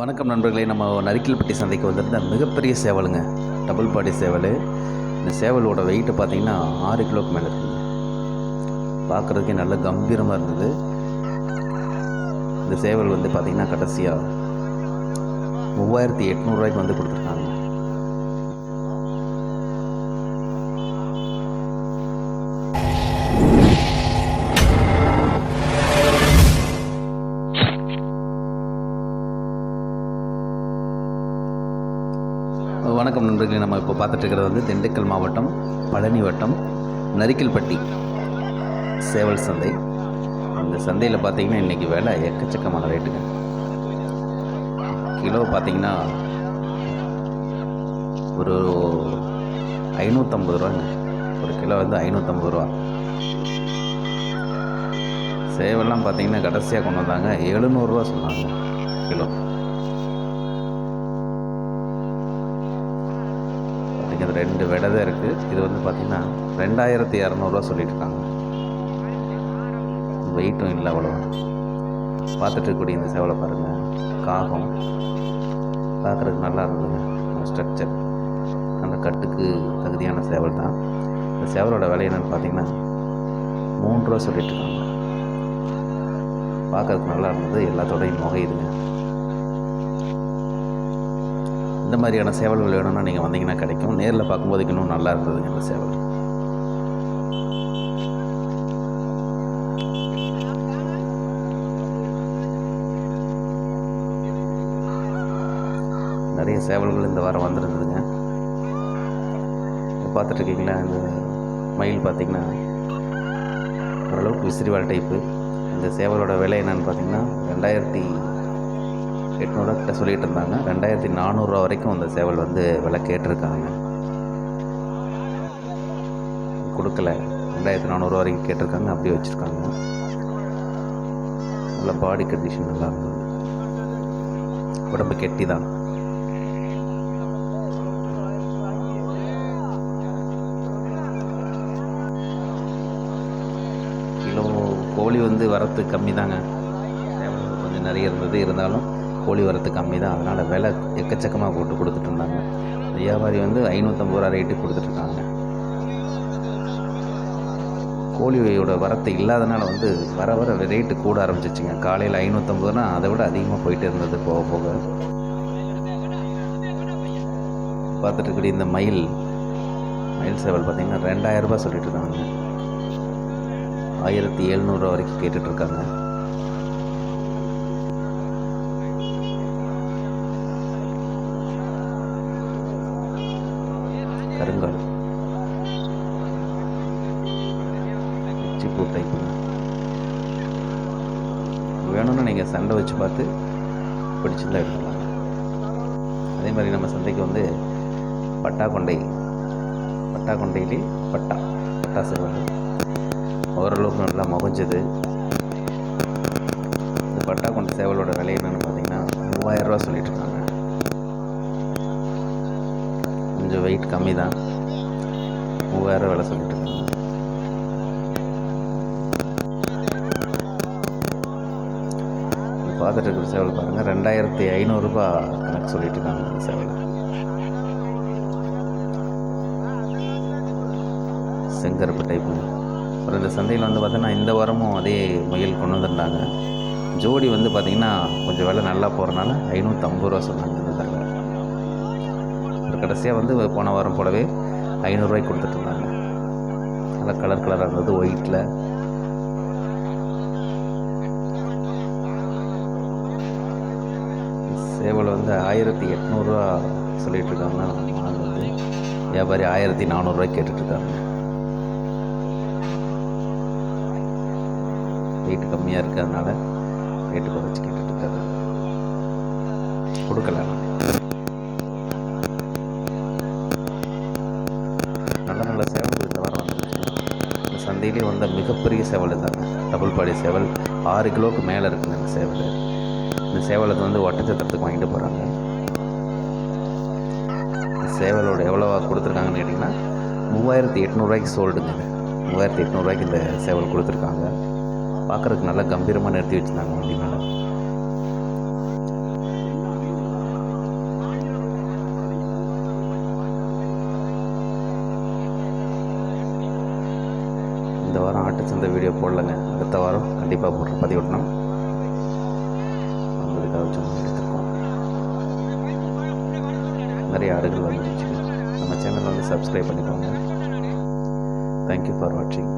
வணக்கம் நண்பர்களே. நம்ம நரிக்கல்பட்டி சந்தைக்கு வந்திருந்த மிகப்பெரிய சேவலுங்க. டபுள் பாடி சேவல். இந்த சேவலோட வெயிட்டு பார்த்தீங்கன்னா ஆறு கிலோக்கு மேலே இருக்குங்க. பார்க்குறதுக்கே நல்ல கம்பீரமாக இருந்தது. இந்த சேவல் வந்து பார்த்திங்கன்னா கடைசியாக மூவாயிரத்தி எட்நூறுரூவாய்க்கு வந்து கொடுத்துருக்காங்க. வணக்கம் நண்பர்களே. நம்ம இப்போ பார்த்துட்டு இருக்கிறது வந்து திண்டுக்கல் மாவட்டம் பழனி வட்டம் நரிக்கல்பட்டி சேவல் சந்தை. அந்த சந்தையில் பார்த்திங்கன்னா இன்றைக்கி விலை எக்கச்சக்கமான ரேட்டுங்க கிலோ பார்த்தீங்கன்னா ஒரு ஐநூற்றம்பது ரூபாங்க. ஒரு கிலோ வந்து ஐநூற்றம்பது ரூபா. சேவல்லாம் பார்த்தீங்கன்னா கடைசியாக கொண்டு வந்தாங்க. எழுநூறுரூவா சொன்னாங்க கிலோ. பார்த்தீங்க அது ரெண்டு விடை தான் இருக்குது இது வந்து பார்த்திங்கன்னா ரெண்டாயிரத்தி இரநூறுவா சொல்லியிருக்காங்க இருக்காங்க வெயிட்டும் இல்லை அவ்வளோ பார்த்துட்டு இருக்கக்கூடிய இந்த சேவலை பாருங்கள் காகம். பார்க்குறதுக்கு நல்லா இருந்ததுங்க. ஸ்ட்ரக்சர் நல்ல கட்டுக்கு தகுதியான சேவல் தான். இந்த சேவலோட விலை என்னென்னு பார்த்தீங்கன்னா மூன்று ரூபா சொல்லிட்டு இருக்காங்க பார்க்கறதுக்கு நல்லா இருந்தது. எல்லாத்தோடையும் முகையுதுங்க இந்த மாதிரியான சேவல்கள் வேணும்னா நீங்கள் வந்தீங்கன்னா கிடைக்கும். நேரில் பார்க்கும்போது இன்னும் நல்லா இருந்ததுங்க இந்த சேவல். நிறைய சேவல்கள் இந்த வாரம் வந்துருந்ததுங்க. பார்த்துட்டு இருக்கீங்களா இந்த மயில் பார்த்தீங்கன்னா ஓரளவுக்கு விசிறிவால் டைப்பு இந்த சேவலோட விலை என்னென்னு பார்த்தீங்கன்னா ரெண்டாயிரத்தி எட்நூறுவா கிட்ட சொல்லிட்டு இருந்தாங்க. ரெண்டாயிரத்தி நானூறுரூவா வரைக்கும் அந்த சேவல் வந்து விலை கேட்டிருக்காங்க. கொடுக்கல. ரெண்டாயிரத்தி நானூறுரூவா வரைக்கும் கேட்டிருக்காங்க. அப்படியே வச்சுருக்காங்க. நல்ல பாடி கண்டிஷன் நல்லா இருந்தது. உடம்பு கெட்டி தான் கோழி வந்து வரத்து கம்மி தாங்க கொஞ்சம் நிறைய இருந்தது. இருந்தாலும் கோழி வரத்து கம்மி தான். அதனால் விலை எக்கச்சக்கமாக போட்டு கொடுத்துட்டு இருந்தாங்க. வியாபாரி வந்து ஐநூற்றம்பது ரூபா ரேட்டுக்கு கொடுத்துட்ருக்காங்க கோழியோட வரத்து இல்லாதனால வந்து வர வர ரேட்டு கூட ஆரம்பிச்சிச்சுங்க. காலையில் ஐநூற்றம்பதுனா அதை விட அதிகமாக போயிட்டு இருந்தது போக போக. பார்த்துட்டு இருக்கக்கூடிய இந்த மயில் மயில் சேவல் பார்த்திங்கன்னா ரெண்டாயிரம் ரூபாய் சொல்லிட்டு இருக்காங்க. ஆயிரத்தி எழுநூறுவா வரைக்கும் கேட்டுட்ருக்காங்க கருங்கல் சிப்பூர் டைப்புங்க வேணும்னா நீங்கள் சண்டை வச்சு பார்த்து பிடிச்சிருந்தா எடுத்துக்கலாம். அதே மாதிரி நம்ம சந்தைக்கு வந்து பட்டா கொண்டை பட்டா கொண்டையிலே பட்டா பட்டா செய்வாங்க ஓரளவுக்கு நல்லா முகஞ்சது. இந்த பட்டா கொண்ட சேவலோட விலை என்னென்னு பார்த்தீங்கன்னா மூவாயிரரூவா சொல்லிட்டு இருக்காங்க. கொஞ்சம் வெயிட் கம்மி தான் மூவாயிரம் விலை சொல்லிட்டு இருக்காங்க. பார்த்துட்டு இருக்கிற சேவல் பாருங்கள் ரெண்டாயிரத்தி ஐநூறுரூபா கணக்கு சொல்லிட்டு இருக்காங்க அந்த சேவல். செங்கருப்பு டைப்பு அப்புறம் இந்த சந்தையில் வந்து பார்த்தீங்கன்னா இந்த வாரமும் அதே முயல் கொண்டு வந்துருந்தாங்க. ஜோடி வந்து பார்த்திங்கன்னா கொஞ்சம் விலை நல்லா போகிறனால ஐநூற்றம்பது ரூபா சொன்னாங்க. கடைசியாக வந்து போன வாரம் போலவே ஐநூறுரூவாய்க்கு கொடுத்துட்ருந்தாங்க நல்லா கலர் கலராக இருந்தது ஒயிட்டில் சேவல் வந்து ஆயிரத்தி எட்நூறுரூவா சொல்லிகிட்டு இருக்காங்க வந்து வியாபாரி ஆயிரத்தி நானூறுரூவா கேட்டுட்ருக்காங்க ரேட்டு கம்மியாக இருக்கிறதுனால ரேட்டு குறைச்சி கேட்டுட்ருக்காரு கொடுக்கல. நான் நல்ல சேவல் இந்த வாரம் வந்துருச்சு இந்த சந்தையிலே வந்த மிகப்பெரிய சேவல் தாங்க டபுள் பாடி சேவல். ஆறு கிலோவுக்கு மேலே இருக்குங்க இந்த சேவல். இந்த சேவலுக்கு வந்து ஒட்டச்சத்திரத்துக்கு வாங்கிட்டு போகிறாங்க சேவலோட எவ்வளோவா கொடுத்துருக்காங்கன்னு கேட்டிங்கன்னா மூவாயிரத்தி எட்நூறுரூவாய்க்கு சோல்டுங்க மூவாயிரத்தி எட்நூறுரூவாய்க்கு இந்த சேவல் கொடுத்துருக்காங்க. பார்க்குறதுக்கு நல்லா கம்பீரமாக நிறுத்தி வச்சுருந்தாங்க வண்டி மேலே இந்த வாரம் ஆட்டு சந்தை வீடியோ போடலங்க. அடுத்த வாரம் கண்டிப்பாக போடுற பதிவிடணும் உங்களுக்காக சும்மா எடுத்துருக்கோம். நிறைய ஆடுகள் வந்துருச்சு நம்ம சேனல் வந்து சப்ஸ்கிரைப் பண்ணிக்கோங்க. தேங்க்யூ ஃபார் வாட்சிங்